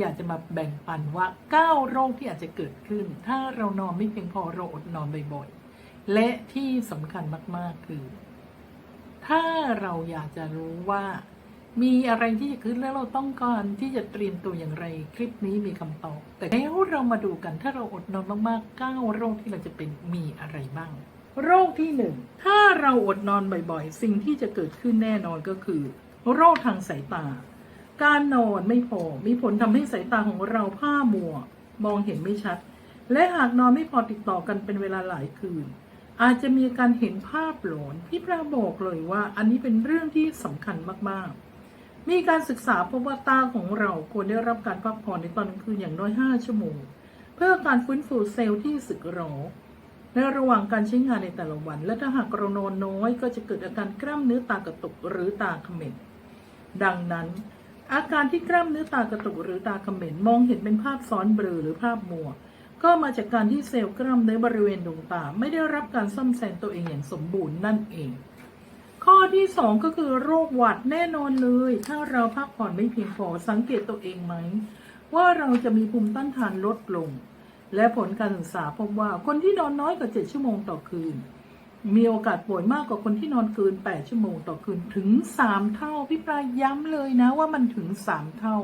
อยากจะมาแบ่งปันว่า 9 โรคที่อาจจะเกิดขึ้น ถ้าเรานอนไม่เพียงพอเราอดนอนบ่อยๆ และที่สำคัญมากๆคือ ถ้าเราอยากจะรู้ว่า มีอะไรที่จะขึ้นแล้วเราต้องการที่จะเตรียมตัวอย่างไร คลิปนี้มีคำตอบ แต่แล้วเรามาดูกันถ้าเราอดนอนมากๆ 9 โรคที่เราจะเป็นมีอะไรบ้าง โรคที่หนึ่งถ้าเราอดนอนบ่อยๆ สิ่งที่จะเกิดขึ้นแน่นอนก็คือ โรคทางสายตา การนอนไม่พอมีผลทำให้สายตาของเราผ้ามัว มองเห็นไม่ชัด และหากนอนไม่พอติดต่อกันเป็นเวลาหลายคืน อาจจะมีการเห็นภาพหลอนพี่ปราบอกเลยว่า อันนี้เป็นเรื่องที่สำคัญมากๆ มีการศึกษาพบว่าตาของเราควรได้รับการพักผ่อนในตอนกลางคืนอย่างน้อย 5 ชั่วโมง เพื่อการฟื้นฟูเซลล์ที่สึกหรอในระหว่างการใช้งานในแต่ละวัน และถ้าหากเรานอนน้อย ก็จะเกิดอาการกล้ามเนื้อตากระตุกหรือตาเขม็นดังนั้น อาการที่กล้ามเนื้อตากระตุกหรือตาเขม็นมองเห็นเป็นภาพซ้อนเบลอหรือภาพมัว ก็มาจากการที่เซลล์กล้ามเนื้อบริเวณดวงตา ไม่ได้รับการซ่อมแซมตัวเองอย่างสมบูรณ์นั่นเอง ข้อที่สองก็คือโรคหวัดแน่นอนเลย ถ้าเราพักผ่อนไม่เพียงพอสังเกตตัวเองไหม ว่าเราจะมีภูมิต้านทานลดลง และผลการศึกษาพบว่าคนที่นอนน้อยกว่า 7 ชั่วโมงต่อคืน มีโอกาสป่วยมากกว่าคนที่นอนเกิน 8 ชั่วโมงต่อคืนถึง 3 เท่า พี่ปลายย้ำเลยนะว่ามันถึง 3 เท่า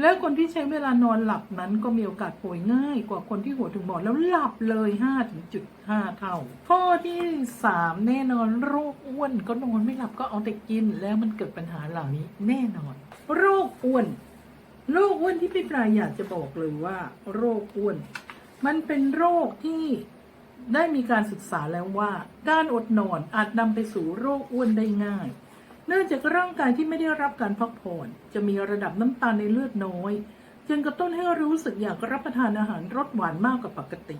และคนที่ใช้เวลานอนหลับนั้นก็มีโอกาสป่วยง่ายกว่าคนที่หัวถึงบอดแล้วหลับเลย5ถึง5เท่า ข้อที่ 3 แน่นอนโรคอ้วนก็นอนไม่หลับก็เอาแต่กิน แล้วมันเกิดปัญหาเหล่านี้แน่นอน โรคอ้วน โรคอ้วนที่พี่ปลายอยากจะบอกเลยว่า โรคอ้วน มันเป็นโรคที่ ได้มีการศึกษาแล้วว่า การอดนอนอาจนำไปสู่โรคอ้วนได้ง่าย เนื่องจากร่างกายที่ไม่ได้รับการพักผ่อน จะมีระดับน้ำตาลในเลือดน้อย จึงกระตุ้นให้รู้สึกอยากรับประทานอาหารรสหวานมากกว่าปกติ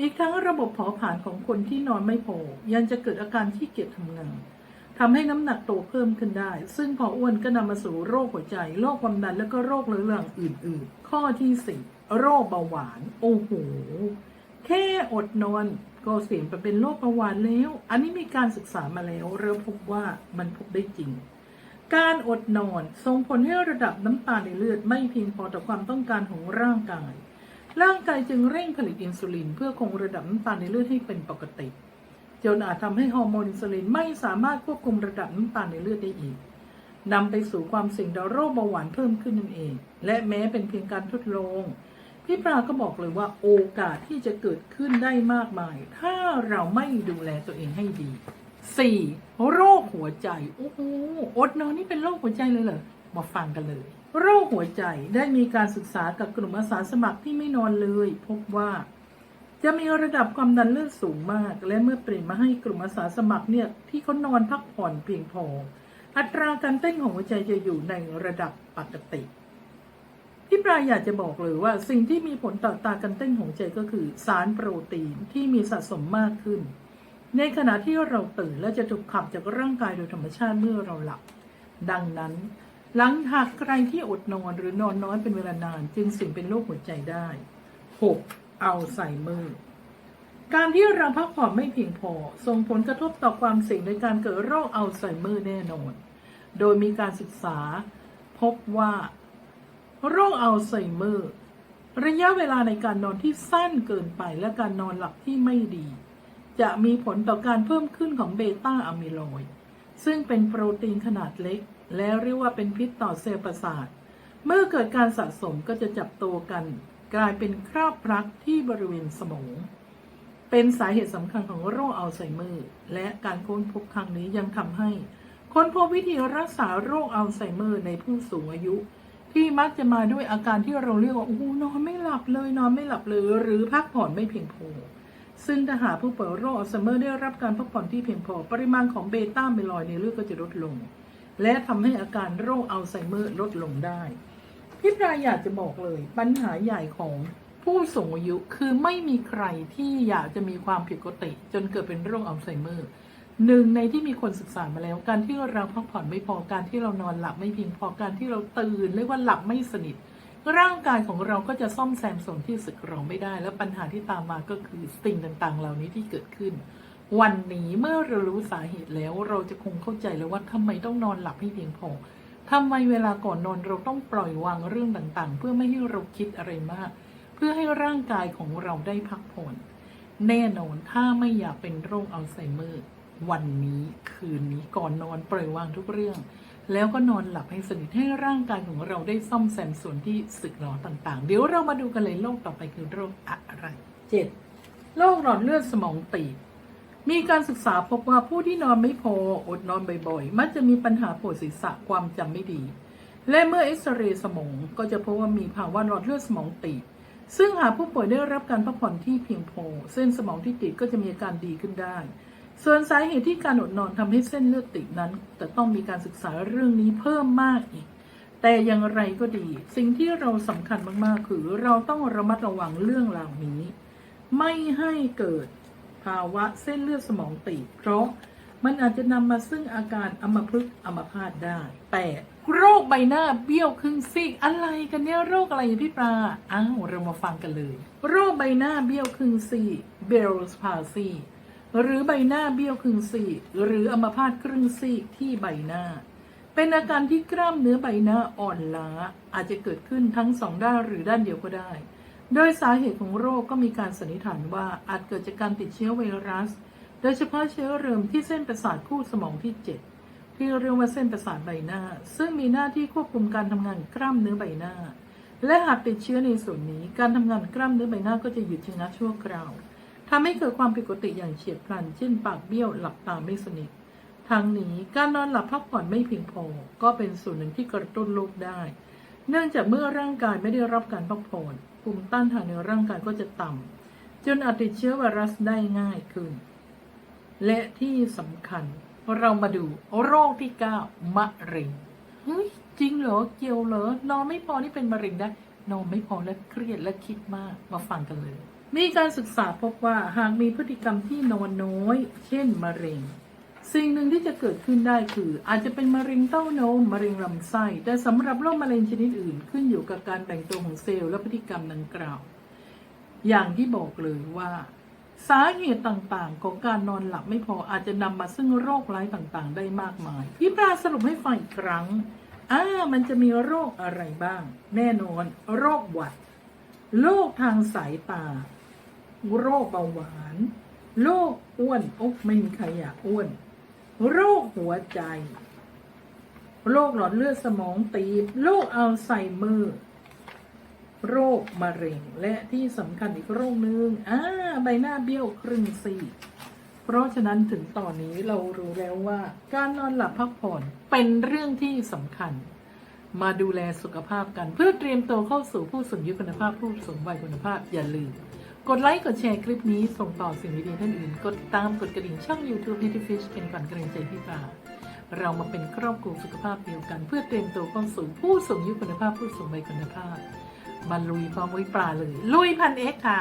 อีกทั้งระบบเผาผลาญของคนที่นอนไม่พอ ยังจะเกิดอาการขี้เกียจทำงานทำให้น้ำหนักโตเพิ่มขึ้นได้ ซึ่งพออ้วนก็นำมาสู่โรคหัวใจ โรคความดัน และก็โรคเรื้อรังอื่น ๆ ข้อที่สี่โรคเบาหวาน โอ้โห แค่อดนอนก็เสี่ยงไปเป็นโรคเบาหวานแล้ว อันนี้มีการศึกษามาแล้วเริ่มพบว่ามันพบได้จริง การอดนอนส่งผลให้ระดับน้ำตาลในเลือดไม่เพียงพอต่อความต้องการของร่างกาย ร่างกายจึงเร่งผลิตอินซูลิน เพื่อคงระดับน้ำตาลในเลือดให้เป็นปกติ จนอาจทำให้ฮอร์โมนอินซูลินไม่สามารถควบคุมระดับน้ำตาลในเลือดได้อีกนำไปสู่ความเสี่ยงต่อโรคเบาหวานเพิ่มขึ้นนั่นเอง และแม้เป็นเพียงการทดลอง พี่ปลาก็บอกเลยว่าโอกาสที่จะเกิดขึ้นได้มากมาย ถ้าเราไม่ดูแลตัวเองให้ดี 4. โรคหัวใจ โอ้โหอดนอนนี่เป็นโรคหัวใจเลยเหรอมาฟังกันเลย โรคหัวใจได้มีการศึกษากับกลุ่มอาสาสมัครที่ไม่นอนเลย พบว่า จะมีระดับความดันเลือดสูงมาก และเมื่อเปลี่ยนมาให้กลุ่มอาสาสมัครเนี่ยที่เขานอนพักผ่อนเพียงพอ อัตราการเต้นของหัวใจจะอยู่ในระดับปกติ พี่ปลายอยากจะบอกเลยว่าสิ่งที่มีผลต่อตาการเต้นของใจก็คือสารโปรตีนที่มีสะสมมากขึ้น ในขณะที่เราตื่นและจะถูกขับจากร่างกายโดยธรรมชาติเมื่อเราหลับ ดังนั้น หลังหากใครที่อดนอนหรือนอนน้อยเป็นเวลานาน จึงเสิ่งเป็นโรคหัวใจได้ 6. เอาไซเมอร์การที่เราพักผ่อนไม่เพียงพอ ส่งผลกระทบต่อความเสี่ยงในการเกิดโรคอัลไซเมอร์แน่นอน โดยมีการศึกษา พบว่า โรคอัลไซเมอร์ ระยะเวลาในการนอนที่สั้นเกินไปและการนอนหลับที่ไม่ดี จะมีผลต่อการเพิ่มขึ้นของเบต้าอะมิโลยด์ซึ่งเป็นโปรตีนขนาดเล็ก และเรียกว่าเป็นพิษต่อเซลล์ประสาท เมื่อเกิดการสะสมก็จะจับตัวกัน กลายเป็นคราบพลักที่บริเวณสมองเป็นสาเหตุสำคัญของโรคอัลไซเมอร์ และการค้นพบครั้งนี้ยังทำให้ ค้นพบวิธีรักษาโรคอัลไซเมอร์ในผู้สูงอายุ ที่มักจะมาด้วยอาการที่เราเรียกว่าโอ้โหนอนไม่หลับเลยนอนไม่หลับเลยหรือพักผ่อนไม่เพียงพอซึ่งถ้าหากผู้ป่วยโรคอัลไซเมอร์ได้รับการพักผ่อนที่เพียงพอ ปริมาณของเบต้าเมลอยด์ในเลือดก็จะลดลง และทำให้อาการโรคอัลไซเมอร์ลดลงได้ พี่ปลายอยากจะบอกเลย ปัญหาใหญ่ของผู้สูงอายุคือไม่มีใครที่อยากจะมีความผิดปกติ จนเกิดเป็นโรคอัลไซเมอร์ หนึ่งในที่มีคนศึกษามาแล้ว การที่เราพักผ่อนไม่พอการที่เรานอนหลับไม่เพียงพอการที่เราตื่นเรียกว่าหลับไม่สนิท ร่างกายของเราก็จะซ่อมแซมส่วนที่สึกหรอไม่ได้ และปัญหาที่ตามมาก็คือสิ่งต่างๆ เหล่านี้ที่เกิดขึ้น วันนี้เมื่อเรารู้สาเหตุแล้วเราจะคงเข้าใจแล้วว่าทำไมต้องนอนหลับให้เพียงพอทำไมเวลาก่อนนอนเราต้องปล่อยวางเรื่องต่างๆ เพื่อไม่ให้เราคิดอะไรมาก เพื่อให้ร่างกายของเราได้พักผ่อนแน่นอนถ้าไม่อยากเป็นโรคอัลไซเมอร์ วันนี้คืนนี้ก่อนนอนปล่อยวางทุกเรื่อง แล้วก็นอนหลับให้สนิทให้ร่างกายของเราได้ซ่อมแซมส่วนที่สึกหรอต่างๆ เดี๋ยวเรามาดูกันเลยโรคต่อไปคือโรคอะไรเจ็ดโรคหลอดเลือดสมองตีบมีการศึกษาพบว่าผู้ที่นอนไม่พออดนอนบ่อยๆ มักจะมีปัญหาปวดศีรษะความจำไม่ดี และเมื่อเอ็กซเรย์สมองก็จะพบว่ามีภาวะหลอดเลือดสมองตีบซึ่งหากผู้ป่วยได้รับการพักผ่อนที่เพียงพอ เส้นสมองที่ติดก็จะมีอาการดีขึ้นได้ ส่วนสาเหตุที่การอดนอนทำให้เส้นเลือดติดนั้นจะต้องมีการศึกษาเรื่องนี้เพิ่มมากอีก แต่อย่างไรก็ดี สิ่งที่เราสำคัญมากๆ คือเราต้องระมัดระวังเรื่องเหล่านี้ ไม่ให้เกิดภาวะเส้นเลือดสมองตีบเพราะมันอาจจะนำมาซึ่งอาการอัมพฤกษ์อัมพาตได้ แต่โรคใบหน้าเบี้ยวครึ่งซีกอะไรกันเนี่ยโรคอะไรอย่างพี่ปลาอ้าวเรามาฟังกันเลย โรคใบหน้าเบี้ยวครึ่งซีกเบลส์พาซี หรือใบหน้าเบี้ยวครึ่งซีกหรืออัมพาตครึ่งซีกที่ใบหน้า เป็นอาการที่กล้ามเนื้อใบหน้าอ่อนล้า อาจจะเกิดขึ้นทั้งสองด้านหรือด้านเดียวก็ได้ โดยสาเหตุของโรคก็มีการสันนิษฐานว่าอาจเกิดจากการติดเชื้อไวรัส โดยเฉพาะเชื้อเริมที่เส้นประสาทคู่สมองที่ 7 ที่เรียกว่าเส้นประสาทใบหน้า ซึ่งมีหน้าที่ควบคุมการทำงานกล้ามเนื้อใบหน้า และหากติดเชื้อในส่วนนี้ การทำงานกล้ามเนื้อใบหน้าก็จะหยุดชะงักชั่วคราว ทำให้เกิดความผิดปกติอย่างเฉียบพลัน เช่น ปากเบี้ยวหลับตาไม่สนิททางนี้การนอนหลับพักผ่อนไม่เพียงพอ ก็เป็นส่วนหนึ่งที่กระตุ้นโรคได้ เนื่องจากเมื่อร่างกายไม่ได้รับการพักผ่อนภูมิต้านทานในร่างกายก็จะต่ำจนอาจติดเชื้อไวรัสได้ง่ายขึ้น และที่สำคัญเรามาดูโรคที่9มะเร็งเฮ้ยจริงเหรอเกี่ยวเหรอนอนไม่พอนี่เป็นมะเร็งได้นอนไม่พอและเครียดและคิดมากมาฟังกันเลย มีการศึกษาพบว่าหากมีพฤติกรรมที่นอนน้อย เช่นมะเร็ง สิ่งหนึ่งที่จะเกิดขึ้นได้คือ อาจจะเป็นมะเร็งเต้านมมะเร็งลำไส้ แต่สำหรับโรคมะเร็งชนิดอื่น ขึ้นอยู่กับการแบ่งตัวของเซลล์และพฤติกรรมดังกล่าว อย่างที่บอกเลยว่า สาเหตุต่างๆ ของการนอนหลับไม่พออาจจะนำมาซึ่งโรคร้ายต่างๆ ได้มากมาย พี่ปลาสรุปให้ฟังอีกครั้งอ่ามันจะมีโรคอะไรบ้าง แน่นอน โรคหวัดโรคทางสายตา โรคเบาหวาน โรคอ้วนโอ๊ะไม่มีใครอยากอ้วน โรคหัวใจ โรคหลอดเลือดสมองตีบ โรคอัลไซเมอร์ โรคมะเร็ง และที่สำคัญอีกโรคหนึ่งอ่าใบหน้าเบี้ยวครึ่งซีกเพราะฉะนั้นถึงตอนนี้เรารู้แล้วว่า การนอนหลับพักผ่อนเป็นเรื่องที่สำคัญ มาดูแลสุขภาพกันเพื่อเตรียมตัวเข้าสู่ผู้สูงอายุคุณภาพผู้สูงวัยคุณภาพอย่าลืม กดไลค์ กดแชร์คลิปนี้ส่งต่อสิ่งดีๆท่านอื่น กดติดตามกดกระดิ่งช่อง YouTube n a t i Fish เป็นก่อนกระดิ่งใจพี่ปลาเรามาเป็นครอบครัวสุขภาพเดียวกัน เพื่อเตรียมตัวเข้าสู่ผู้สูงอายุคุณภาพผู้สูงวัยคุณภาพมาลุยพร้อมไว้ปลาเลย ลุยพันเอ็กค่ะ